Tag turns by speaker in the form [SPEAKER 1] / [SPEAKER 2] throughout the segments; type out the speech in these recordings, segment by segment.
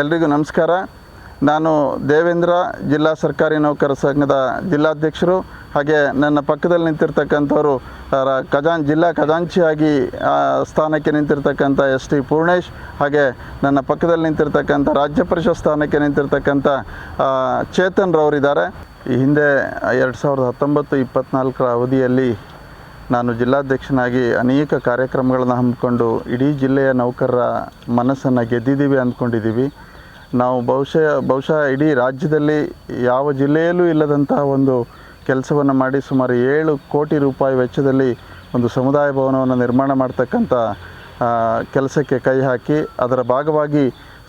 [SPEAKER 1] ಎಲ್ರಿಗೂ ನಮಸ್ಕಾರ. ನಾನು ದೇವೇಂದ್ರ, ಜಿಲ್ಲಾ ಸರ್ಕಾರಿ ನೌಕರ ಸಂಘದ ಜಿಲ್ಲಾಧ್ಯಕ್ಷರು ಹಾಗೆ ನನ್ನ ಪಕ್ಕದಲ್ಲಿ ನಿಂತಿರ್ತಕ್ಕಂಥವರು ಖಜಾನ್, ಜಿಲ್ಲಾ ಖಜಾಂಚಿಯಾಗಿ ಸ್ಥಾನಕ್ಕೆ ನಿಂತಿರ್ತಕ್ಕಂಥ ಎಸ್ ಟಿ ಪೂರ್ಣೇಶ್ ಹಾಗೆ ನನ್ನ ಪಕ್ಕದಲ್ಲಿ ನಿಂತಿರ್ತಕ್ಕಂಥ ರಾಜ್ಯ ಪರಿಷತ್ ಸ್ಥಾನಕ್ಕೆ ನಿಂತಿರ್ತಕ್ಕಂಥ ಚೇತನ್ ರವರಿದ್ದಾರೆ. ಈ ಹಿಂದೆ ಎರಡು ಸಾವಿರದ ಹತ್ತೊಂಬತ್ತು ಇಪ್ಪತ್ತ್ನಾಲ್ಕರ ಅವಧಿಯಲ್ಲಿ ನಾನು ಜಿಲ್ಲಾಧ್ಯಕ್ಷನಾಗಿ ಅನೇಕ ಕಾರ್ಯಕ್ರಮಗಳನ್ನು ಹಮ್ಮಿಕೊಂಡು ಇಡೀ ಜಿಲ್ಲೆಯ ನೌಕರರ ಮನಸ್ಸನ್ನು ಗೆದ್ದಿದ್ದೀವಿ ಅಂದ್ಕೊಂಡಿದ್ದೀವಿ. ನಾವು ಬಹುಶಃ ಬಹುಶಃ ಇಡೀ ರಾಜ್ಯದಲ್ಲಿ ಯಾವ ಜಿಲ್ಲೆಯಲ್ಲೂ ಇಲ್ಲದಂತಹ ಒಂದು ಕೆಲಸವನ್ನು ಮಾಡಿ ಸುಮಾರು ಏಳು ಕೋಟಿ ರೂಪಾಯಿ ವೆಚ್ಚದಲ್ಲಿ ಒಂದು ಸಮುದಾಯ ಭವನವನ್ನು ನಿರ್ಮಾಣ ಮಾಡ್ತಕ್ಕಂಥ ಕೆಲಸಕ್ಕೆ ಕೈ ಹಾಕಿ ಅದರ ಭಾಗವಾಗಿ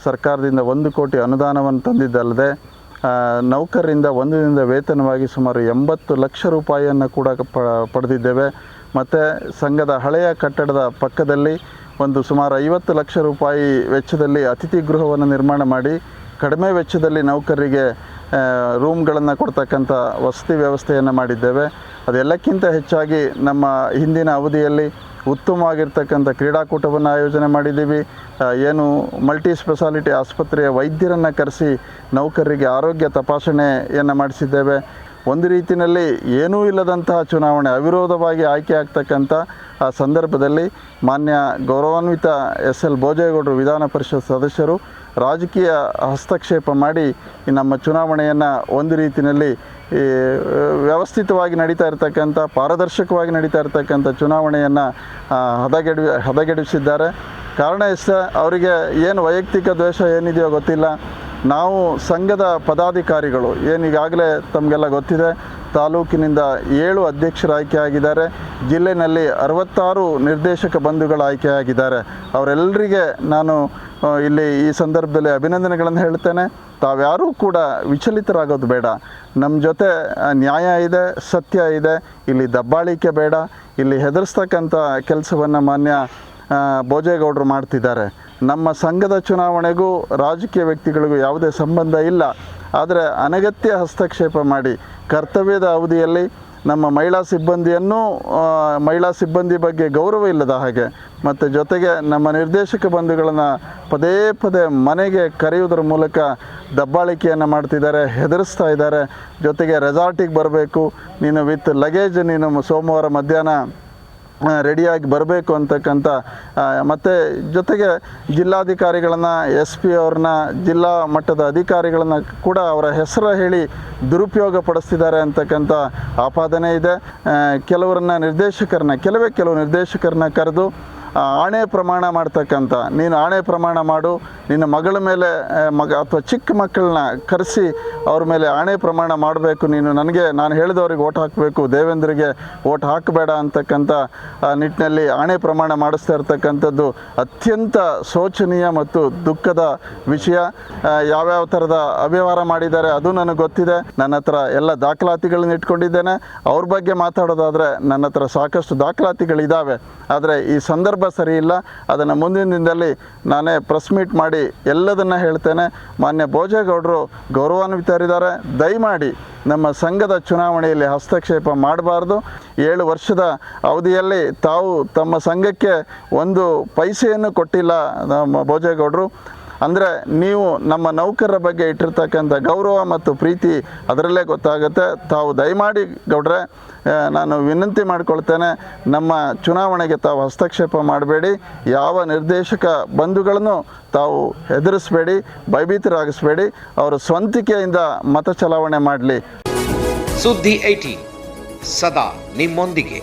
[SPEAKER 1] ಸರ್ಕಾರದಿಂದ ಒಂದು ಕೋಟಿ ಅನುದಾನವನ್ನು ತಂದಿದ್ದಲ್ಲದೆ ನೌಕರರಿಂದ ಒಂದು ದಿನದ ವೇತನವಾಗಿ ಸುಮಾರು ಎಂಬತ್ತು ಲಕ್ಷ ರೂಪಾಯಿಯನ್ನು ಕೂಡ ಪಡೆದಿದ್ದೇವೆ. ಮತ್ತು ಸಂಘದ ಹಳೆಯ ಕಟ್ಟಡದ ಪಕ್ಕದಲ್ಲಿ ಒಂದು ಸುಮಾರು ಐವತ್ತು ಲಕ್ಷ ರೂಪಾಯಿ ವೆಚ್ಚದಲ್ಲಿ ಅತಿಥಿ ಗೃಹವನ್ನು ನಿರ್ಮಾಣ ಮಾಡಿ, ಕಡಿಮೆ ವೆಚ್ಚದಲ್ಲಿ ನೌಕರರಿಗೆ ರೂಮ್ಗಳನ್ನು ಕೊಡ್ತಕ್ಕಂಥ ವಸತಿ ವ್ಯವಸ್ಥೆಯನ್ನು ಮಾಡಿದ್ದೇವೆ. ಅದೆಲ್ಲಕ್ಕಿಂತ ಹೆಚ್ಚಾಗಿ ನಮ್ಮ ಹಿಂದಿನ ಅವಧಿಯಲ್ಲಿ ಉತ್ತಮವಾಗಿರ್ತಕ್ಕಂಥ ಕ್ರೀಡಾಕೂಟವನ್ನು ಆಯೋಜನೆ ಮಾಡಿದ್ದೀವಿ. ಏನು ಮಲ್ಟಿ ಸ್ಪೆಷಾಲಿಟಿ ಆಸ್ಪತ್ರೆಯ ವೈದ್ಯರನ್ನು ಕರೆಸಿ ನೌಕರರಿಗೆ ಆರೋಗ್ಯ ತಪಾಸಣೆಯನ್ನು ಮಾಡಿಸಿದ್ದೇವೆ. ಒಂದು ರೀತಿಯಲ್ಲಿ ಏನೂ ಇಲ್ಲದಂತಹ ಚುನಾವಣೆ, ಅವಿರೋಧವಾಗಿ ಆಯ್ಕೆ ಆಗ್ತಕ್ಕಂಥ ಆ ಸಂದರ್ಭದಲ್ಲಿ ಮಾನ್ಯ ಗೌರವಾನ್ವಿತ ಎಸ್ ಎಲ್ ಭೋಜೇಗೌಡರು ವಿಧಾನ ಪರಿಷತ್ ಸದಸ್ಯರು ರಾಜಕೀಯ ಹಸ್ತಕ್ಷೇಪ ಮಾಡಿ ನಮ್ಮ ಚುನಾವಣೆಯನ್ನು ಒಂದು ರೀತಿಯಲ್ಲಿ ವ್ಯವಸ್ಥಿತವಾಗಿ ನಡೀತಾ ಇರತಕ್ಕಂಥ, ಪಾರದರ್ಶಕವಾಗಿ ನಡೀತಾ ಇರತಕ್ಕಂಥ ಚುನಾವಣೆಯನ್ನು ಹದಗೆಡಿ, ಹದಗೆಡಿಸಿದ್ದಾರೆ. ಕಾರಣ ಇಷ್ಟ ಅವರಿಗೆ ಏನು ವೈಯಕ್ತಿಕ ದ್ವೇಷ ಏನಿದೆಯೋ ಗೊತ್ತಿಲ್ಲ. ನಾವು ಸಂಘದ ಪದಾಧಿಕಾರಿಗಳು ಏನೀಗಾಗಲೇ ತಮಗೆಲ್ಲ ಗೊತ್ತಿದೆ, ತಾಲೂಕಿನಿಂದ ಏಳು ಅಧ್ಯಕ್ಷರು ಆಯ್ಕೆಯಾಗಿದ್ದಾರೆ ಜಿಲ್ಲೆಯಲ್ಲಿ ಅರವತ್ತಾರು ನಿರ್ದೇಶಕ ಬಂಧುಗಳು ಆಯ್ಕೆಯಾಗಿದ್ದಾರೆ ಅವರೆಲ್ಲರಿಗೆ ನಾನು ಇಲ್ಲಿ ಈ ಸಂದರ್ಭದಲ್ಲಿ ಅಭಿನಂದನೆಗಳನ್ನು ಹೇಳ್ತೇನೆ. ತಾವ್ಯಾರೂ ಕೂಡ ವಿಚಲಿತರಾಗೋದು ಬೇಡ. ನಮ್ಮ ಜೊತೆ ನ್ಯಾಯ ಇದೆ, ಸತ್ಯ ಇದೆ, ಇಲ್ಲಿ ದಬ್ಬಾಳಿಕೆ ಬೇಡ, ಇಲ್ಲಿ ಹೆದರ್ಸ್ತಕ್ಕಂಥ ಕೆಲಸವನ್ನು ಮಾನ್ಯ ಭೋಜೇಗೌಡರು ಮಾಡ್ತಿದ್ದಾರೆ. ನಮ್ಮ ಸಂಘದ ಚುನಾವಣೆಗೂ ರಾಜಕೀಯ ವ್ಯಕ್ತಿಗಳಿಗೂ ಯಾವುದೇ ಸಂಬಂಧ ಇಲ್ಲ. ಆದರೆ ಅನಗತ್ಯ ಹಸ್ತಕ್ಷೇಪ ಮಾಡಿ ಕರ್ತವ್ಯದ ಅವಧಿಯಲ್ಲಿ ನಮ್ಮ ಮಹಿಳಾ ಸಿಬ್ಬಂದಿಯನ್ನು ಮಹಿಳಾ ಸಿಬ್ಬಂದಿ ಬಗ್ಗೆ ಗೌರವ ಇಲ್ಲದ ಹಾಗೆ ಮತ್ತು ಜೊತೆಗೆ ನಮ್ಮ ನಿರ್ದೇಶಕ ಬಂಧುಗಳನ್ನು ಪದೇ ಪದೇ ಮನೆಗೆ ಕರೆಯುವುದರ ಮೂಲಕ ದಬ್ಬಾಳಿಕೆಯನ್ನು ಮಾಡ್ತಿದ್ದಾರೆ, ಹೆದರಿಸ್ತಾ ಇದ್ದಾರೆ. ಜೊತೆಗೆ ರೆಸಾರ್ಟಿಗೆ ಬರಬೇಕು. ನೀನು ವಿತ್ ಲಗೇಜ್ ನೀನು ಸೋಮವಾರ ಮಧ್ಯಾಹ್ನ ರೆಡಿಯಾಗಿ ಬರಬೇಕು ಅಂತಕ್ಕಂಥ ಮತ್ತು ಜೊತೆಗೆ ಜಿಲ್ಲಾಧಿಕಾರಿಗಳನ್ನು ಎಸ್ ಪಿ ಅವ್ರನ್ನ, ಜಿಲ್ಲಾ ಮಟ್ಟದ ಅಧಿಕಾರಿಗಳನ್ನು ಕೂಡ ಅವರ ಹೆಸರು ಹೇಳಿ ದುರುಪಯೋಗ ಪಡಿಸ್ತಿದ್ದಾರೆ ಅಂತಕ್ಕಂಥ ಆಪಾದನೆ ಇದೆ. ಕೆಲವರನ್ನ ನಿರ್ದೇಶಕರನ್ನ, ಕೆಲವೇ ಕೆಲವು ನಿರ್ದೇಶಕರನ್ನ ಕರೆದು ಆಣೆ ಪ್ರಮಾಣ ಮಾಡ್ತಕ್ಕಂಥ, ನೀನು ಆಣೆ ಪ್ರಮಾಣ ಮಾಡು ನಿನ್ನ ಮಗಳ ಮೇಲೆ ಮಗ ಅಥವಾ ಚಿಕ್ಕ ಮಕ್ಕಳನ್ನ ಕರೆಸಿ ಅವ್ರ ಮೇಲೆ ಆಣೆ ಪ್ರಮಾಣ ಮಾಡಬೇಕು. ನೀನು ನನಗೆ, ನಾನು ಹೇಳಿದವ್ರಿಗೆ ಓಟ್ ಹಾಕಬೇಕು, ದೇವೇಂದ್ರಿಗೆ ಓಟ್ ಹಾಕಬೇಡ ಅಂತಕ್ಕಂಥ ನಿಟ್ಟಿನಲ್ಲಿ ಆಣೆ ಪ್ರಮಾಣ ಮಾಡಿಸ್ತಾ ಇರ್ತಕ್ಕಂಥದ್ದು ಅತ್ಯಂತ ಶೋಚನೀಯ ಮತ್ತು ದುಃಖದ ವಿಷಯ. ಯಾವ್ಯಾವ ಥರದ ಅವ್ಯವಹಾರ ಮಾಡಿದ್ದಾರೆ ಅದು ನನಗೆ ಗೊತ್ತಿದೆ. ನನ್ನ ಹತ್ರ ಎಲ್ಲ ದಾಖಲಾತಿಗಳನ್ನ ಇಟ್ಕೊಂಡಿದ್ದೇನೆ. ಅವ್ರ ಬಗ್ಗೆ ಮಾತಾಡೋದಾದರೆ ನನ್ನ ಹತ್ರ ಸಾಕಷ್ಟು ದಾಖಲಾತಿಗಳಿದ್ದಾವೆ ಆದರೆ ಈ ಸಂದರ್ಭ ಸರಿ ಇಲ್ಲ. ಅದನ್ನು ಮುಂದಿನ ದಿನದಲ್ಲಿ ನಾನೇ ಪ್ರೆಸ್ ಮೀಟ್ ಮಾಡಿ ಎಲ್ಲದನ್ನು ಹೇಳ್ತೇನೆ. ಮಾನ್ಯ ಭೋಜೇಗೌಡರು ಗೌರವಾನ್ವಿತರಿದ್ದಾರೆ. ದಯಮಾಡಿ ನಮ್ಮ ಸಂಘದ ಚುನಾವಣೆಯಲ್ಲಿ ಹಸ್ತಕ್ಷೇಪ ಮಾಡಬಾರ್ದು. ಏಳು ವರ್ಷದ ಅವಧಿಯಲ್ಲಿ ತಾವು ತಮ್ಮ ಸಂಘಕ್ಕೆ ಒಂದು ಪೈಸೆಯನ್ನು ಕೊಟ್ಟಿಲ್ಲ ನಮ್ಮ ಭೋಜೇಗೌಡರು. ಅಂದರೆ ನೀವು ನಮ್ಮ ನೌಕರರ ಬಗ್ಗೆ ಇಟ್ಟಿರ್ತಕ್ಕಂಥ ಗೌರವ ಮತ್ತು ಪ್ರೀತಿ ಅದರಲ್ಲೇ ಗೊತ್ತಾಗುತ್ತೆ. ತಾವು ದಯಮಾಡಿ ಗೌಡ್ರೆ ನಾನು ವಿನಂತಿ ಮಾಡಿಕೊಳ್ತೇನೆ, ನಮ್ಮ ಚುನಾವಣೆಗೆ ತಾವು ಹಸ್ತಕ್ಷೇಪ ಮಾಡಬೇಡಿ. ಯಾವ ನಿರ್ದೇಶಕ ಬಂಧುಗಳನ್ನು ತಾವು ಹೆದರಿಸಬೇಡಿ, ಭಯಭೀತರಾಗಿಸ್ಬೇಡಿ, ಅವರು ಸ್ವಂತಿಕೆಯಿಂದ ಮತ ಚಲಾವಣೆ ಮಾಡಲಿ.
[SPEAKER 2] ಸುದ್ದಿ ಐಟಿ, ಸದಾ ನಿಮ್ಮೊಂದಿಗೆ.